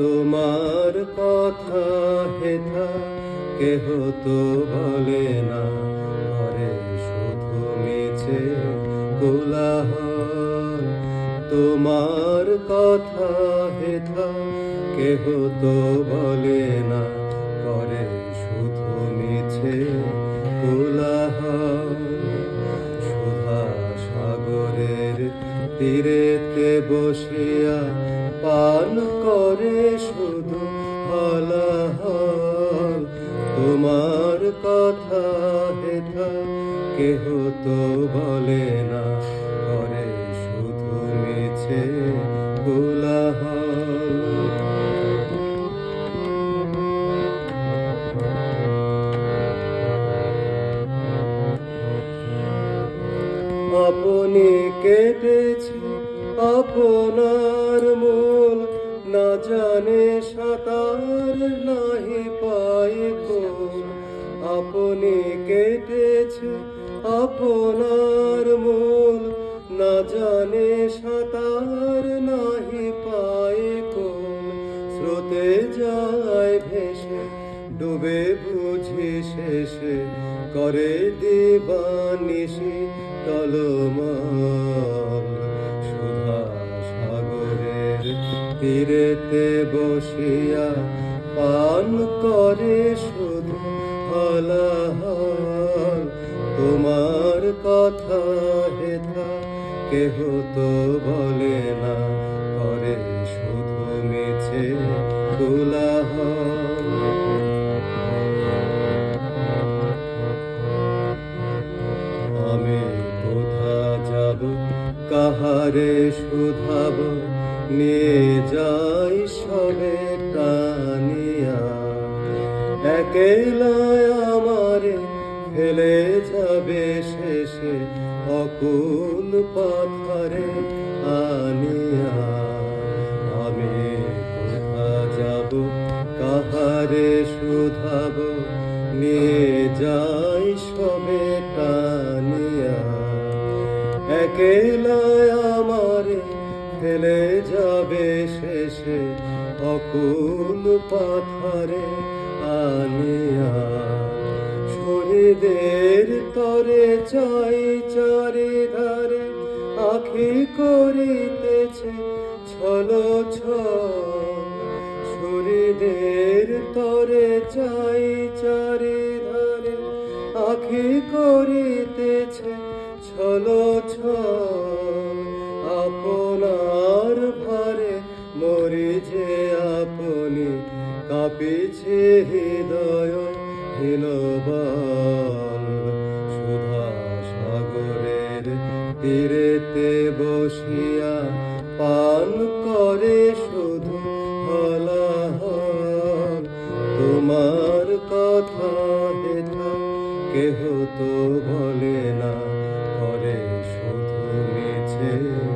তোমার কথা হেথা কেহ তো বলে না, ঘরে শুধু মিছে কোলাহল। তোমার কথা হেথা কেহ তো বলে না। তীরেতে বসিয়া পান করে শুধু হলাহল তোমার কথা কেহ তো বলে আপনি কেটেছে আপনার মূল। না জানে সাঁতার নাহি পাই আপনি কেটেছে আপনার মূল। না জানে সাঁতার নাহি বুঝি শেষে করে দিবানিশি টলমল। সুধা সাগরের তীরেতে বসিয়া পান করে শুধু হলাহল। তোমার কথা হেথা কেহ তো বলে না, করে শুধু মিছে কোলাহল কাহারে শুধাব নিয়ে যাই সবে টানিয়া। একেলায় আমারে ফেলে যাবে শেষে, অকুল পাথরে আনিয়া। আমি কোথা যাব, কাহারে শুধাব নিয়ে যাই সবে একেলায় আমারে ফেলে যাবে শেষে অকুল পাথরে আনিয়া। শহীদের তরে চাই চারি ধারে আখি করিতেছে ছলো শরীরের তরে চাই চারি ধারে আখি করিতেছে ছলো আপনার ভারে মরি যে আপনি কাঁপিছে হৃদয় হীনবল সুধা সাগরের তীরেতে বসিয়া পান করে শুধু হলাহল তোমার কথা হেথা কেহ তো ভয় Yeah.